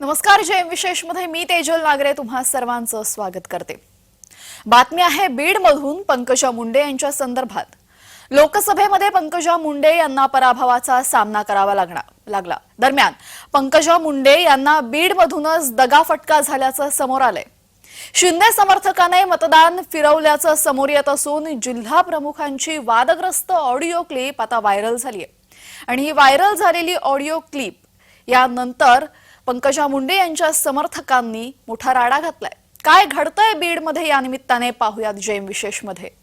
नमस्कार जय विशेषमध्ये मी तेजल नागरे तुम्हा सर्वांचं स्वागत करते. बातमी आहे बीड मधून पंकजा मुंडे यांच्या संदर्भात. लोकसभेमध्ये पंकजा मुंडे यांना पराभवाचा सामना करावा लागणार लागला. दरम्यान पंकजा मुंडे यांना बीड मधूनच दगाफटका झाल्याचं समोर आलंय. शिंदे समर्थकाने मतदान फिरवल्याचं समोर येत असून जिल्हा प्रमुखांची वादग्रस्त ऑडिओ क्लिप आता व्हायरल झालीय. आणि ही व्हायरल झालेली ऑडिओ क्लिप यानंतर पंकजा मुंडे यांच्या समर्थकांनी मोठा राडा घातलाय. काय घडतंय बीडमध्ये या निमित्ताने पाहुयात जैम विशेषमध्ये.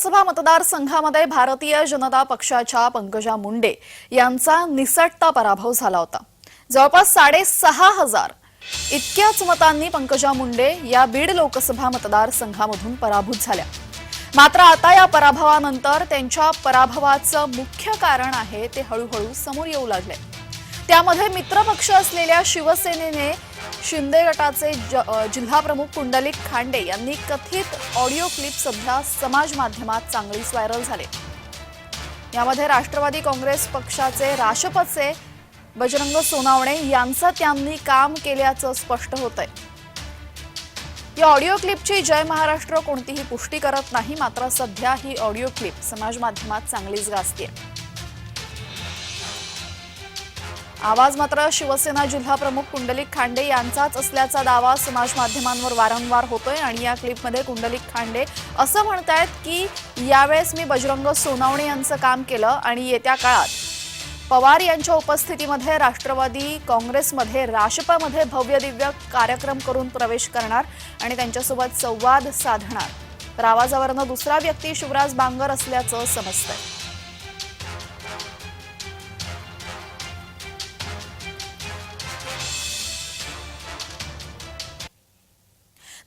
लोकसभा मतदारसंघामध्ये भारतीय जनता पक्षाच्या पंकजा मुंडे यांचा निसटता पराभव झाला होता. जवळपास साडेसहा हजार इतक्याच मतांनी पंकजा मुंडे या बीड लोकसभा मतदारसंघामधून पराभूत झाल्या. मात्र आता या पराभवानंतर त्यांच्या पराभवाचं मुख्य कारण आहे ते हळूहळू समोर येऊ लागले त्यामध्ये मित्रपक्ष असलेल्या शिवसेनेने शिंदे गटाचे ज- जिल्हाप्रमुख पुंडलिक खांडे यांनी कथित ऑडिओ क्लिप सध्या समाज माध्यमात चांगलीच व्हायरल झाले. यामध्ये राष्ट्रवादी काँग्रेस पक्षाचे राष्ट्रपचे बजरंग सोनावणे यांचं त्यांनी काम केल्याचं स्पष्ट होत आहे या ऑडिओ क्लिपची जय महाराष्ट्र कोणतीही पुष्टी करत नाही मात्र सध्या ही ऑडिओ क्लिप समाज माध्यमात चांगलीच गाजते आवाज मात्र शिवसेना जिल्हाप्रमुख कुंडलिक खांडे यांचाच असल्याचा दावा समाज माध्यमांवर वारंवार होतोय आणि या क्लिपमध्ये कुंडलिक खांडे असं म्हणतायत की यावेळेस मी बजरंग सोनावणे यांचं काम केलं आणि येत्या काळात पवार यांच्या उपस्थितीमध्ये राष्ट्रवादी काँग्रेसमध्ये राष्ट्रपामध्ये भव्य दिव्य कार्यक्रम करून प्रवेश करणार आणि त्यांच्यासोबत संवाद साधणार. तर आवाजावरनं दुसरा व्यक्ती शिवराज बांगर असल्याचं समजतंय.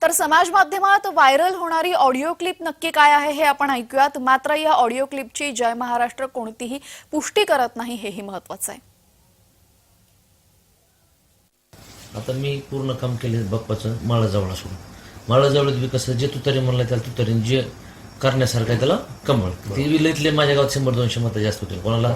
तर समाज माध्यमात व्हायरल होणारी ऑडिओ क्लिप नक्की काय आहे हे आपण ऐकूयात. मात्र या ऑडिओ क्लिपची जय महाराष्ट्र कोणतीही पुष्टी करत नाही हेही महत्वाचं आहे. आता मी पूर्ण काम केले बाप्पाचं माळाजवळ असून माळाजवळ बी कसं जे तुतारी म्हणलं त्याला तुतारी जे करण्यासारखं आहे त्याला कमळ. ते बी लईतले माझ्या गावात शंभर दोनशे मतं जास्त होते कोणाला?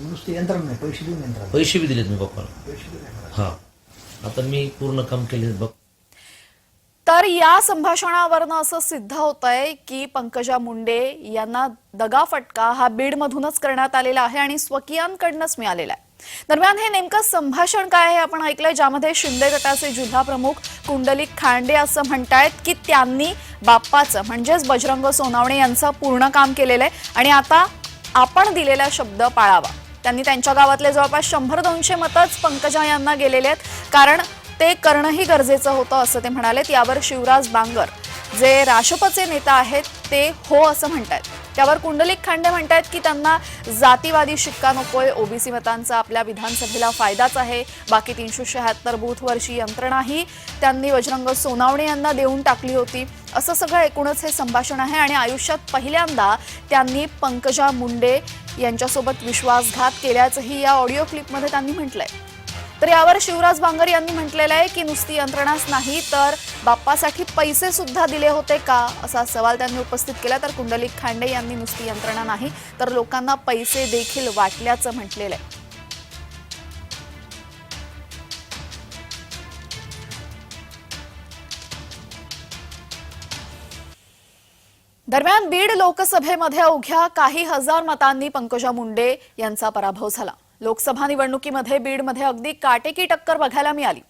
नुसते यंत्रणा नाही पैसे देऊन यंत्रणा पैसे बी दिलेत मी बाप्पाला पैसे देऊन यंत्रणा. हा. आता मी पूर्ण काम केले बाप तर या संभाषणावरनं असं सिद्ध होत आहे की पंकजा मुंडे यांना दगाफटका हा बीडमधूनच करण्यात आलेला आहे आणि स्वकीयांकडनंच मिळालेला आहे. दरम्यान हे नेमकं संभाषण काय आहे आपण ऐकलंय? ज्यामध्ये शिंदे गटाचे जिल्हा प्रमुख कुंडलिक खांडे असं म्हणतायत की त्यांनी बाप्पाचं म्हणजेच बजरंग सोनावणे यांचं पूर्ण काम केलेलं आहे आणि आता आपण दिलेला शब्द पाळावा. त्यांनी त्यांच्या गावातले जवळपास शंभर दोनशे मतच पंकजा यांना गेलेले आहेत. कारण ते करणंही गरजेचं होतं असं ते म्हणालेत. यावर शिवराज बांगर जे राष्ट्रपचे नेता आहेत ते हो असं म्हणतायत. त्यावर कुंडलिक खांडे म्हणतायत की त्यांना जातीवादी शिक्का नकोय. ओबीसी मतांचा आपल्या विधानसभेला फायदाच आहे. बाकी तीनशे शहात्तर बूथवरची यंत्रणाही त्यांनी बजरंग सोनावणे यांना देऊन टाकली होती. असं सगळं एकूणच हे संभाषण आहे आणि आयुष्यात पहिल्यांदा त्यांनी पंकजा मुंडे यांच्यासोबत विश्वासघात केल्याचंही या ऑडिओ क्लिपमध्ये त्यांनी म्हटलंय. तर यावर शिवराज बांगर यांनी म्हटलेलं आहे की नुसती यंत्रणाच नाही तर बाप्पासाठी पैसे सुद्धा दिले होते का? असा सवाल त्यांनी उपस्थित केला. तर कुंडलिक खांडे यांनी नुसती यंत्रणा नाही तर लोकांना पैसे देखील वाटल्याचं म्हटलेलं आहे. दरम्यान बीड लोकसभेमध्ये अवघ्या काही हजार मतांनी पंकजा मुंडे यांचा पराभव झाला. लोकसभा निवडणुकीमध्ये बीडमध्ये अगदी काटेकी टक्कर बघायला मिळाली.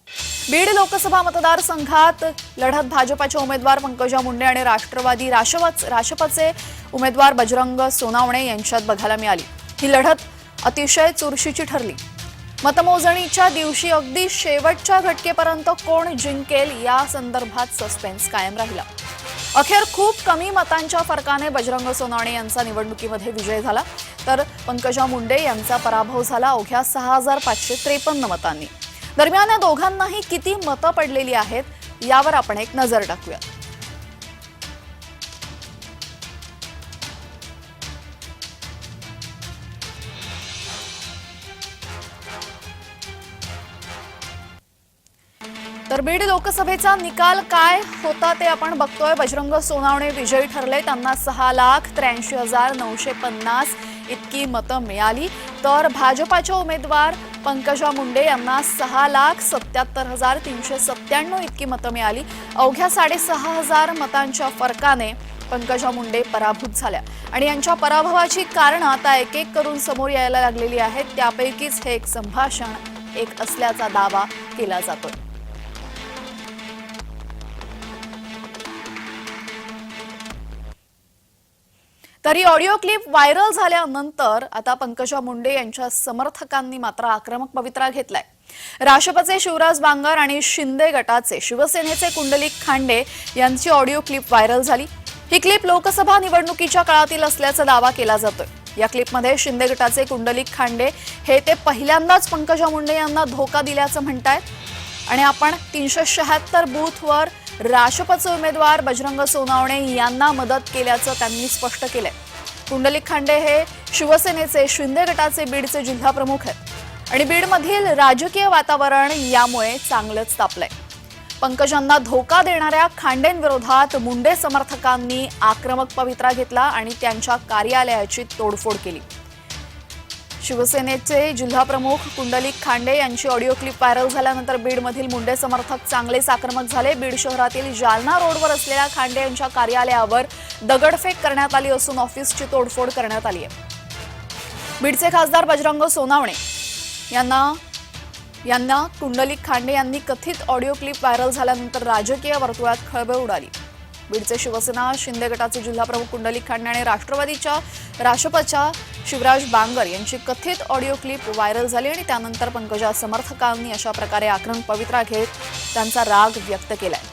बीड लोकसभा मतदारसंघात लढत भाजपाचे उमेदवार पंकजा मुंडे आणि राष्ट्रवादी राशवाच राशपचे उमेदवार बजरंग सोनावणे यांच्यात बघायला मिळाली. ही लढत अतिशय चुरशीची ठरली. मतमोजणीच्या दिवशी अगदी शेवटच्या घटकेपर्यंत कोण जिंकेल या संदर्भात सस्पेन्स कायम राहिला. अखेर खूप कमी मतांच्या फरकाने बजरंग सोनावणे यांचा निवडणुकीमध्ये विजय झाला. तर पंकजा मुंडे यांचा पराभव झाला अवघ्या सहा हजार पाचशे त्रेपन्न मतांनी. दरम्यान या दोघांनाही किती मतं पडलेली आहेत यावर आपण एक नजर टाकूया. तर बीड लोकसभेचा निकाल काय होता ते आपण बघतोय. बजरंग सोनावणे विजयी ठरले. त्यांना सहा लाख त्र्याऐंशी हजार नऊशे पन्नास इतकी मतं मिळाली. तर भाजपाच्या उमेदवार पंकजा मुंडे यांना सहा लाख सत्याहत्तर हजार तीनशे सत्त्याण्णव इतकी मतं मिळाली. अवघ्या साडेसहा हजार मतांच्या फरकाने पंकजा मुंडे पराभूत झाल्या. आणि यांच्या पराभवाची कारणं आता एक एक करून समोर यायला लागलेली आहेत. त्यापैकीच हे एक संभाषण एक असल्याचा दावा केला जातोय. तरी ऑडिओ क्लिप व्हायरल झाल्यानंतर आता पंकजा मुंडे यांच्या समर्थकांनी मात्र आक्रमक पवित्रा घेतलाय. राष्ट्रपतीचे शिवराज बांगर आणि शिंदे गटाचे शिवसेनेचे कुंडलिक खांडे यांची ऑडिओ क्लिप व्हायरल झाली. ही क्लिप लोकसभा निवडणुकीच्या काळातील असल्याचा दावा केला जातोय. या क्लिपमध्ये शिंदे गटाचे कुंडलिक खांडे हे ते पहिल्यांदाच पंकजा मुंडे यांना धोका दिल्याचं म्हणतायत. आणि आपण तीनशे शहात्तर बूथवर राष्ट्रपचे उमेदवार बजरंग सोनावणे यांना मदत केल्याचं त्यांनी स्पष्ट केलंय. पुंडलिक खांडे हे शिवसेनेचे शिंदे गटाचे बीडचे जिल्हा प्रमुख आहेत. आणि बीडमधील राजकीय वातावरण यामुळे चांगलंच तापलंय. पंकजांना धोका देणाऱ्या खांडेंविरोधात मुंडे समर्थकांनी आक्रमक पवित्रा घेतला आणि त्यांच्या कार्यालयाची तोडफोड केली. शिवसेनेचे जिल्हाप्रमुख कुंडलिक खांडे यांची ऑडिओ क्लिप व्हायरल झाल्यानंतर बीडमधील मुंडे समर्थक चांगलेच आक्रमक झाले. बीड शहरातील जालना रोडवर असलेल्या खांडे यांच्या कार्यालयावर दगडफेक करण्यात आली असून ऑफिसची तोडफोड करण्यात आली आहे. बीडचे खासदार बजरंग सोनावणे यांना यांना कुंडलिक खांडे यांनी कथित ऑडिओ क्लिप व्हायरल झाल्यानंतर राजकीय वर्तुळात खळबळ उडाली. बीडचे शिवसेना शिंदे गटाचे जिल्हाप्रमुख कुंडलिक खांडे आणि राष्ट्रवादीच्या राष्ट्रपच्या शिवराज बांगर यांची कथित ऑडिओ क्लिप व्हायरल झाली आणि त्यानंतर पंकजा समर्थकांनी अशा प्रकारे आक्रमक पवित्रा घेत त्यांचा राग व्यक्त केलाय.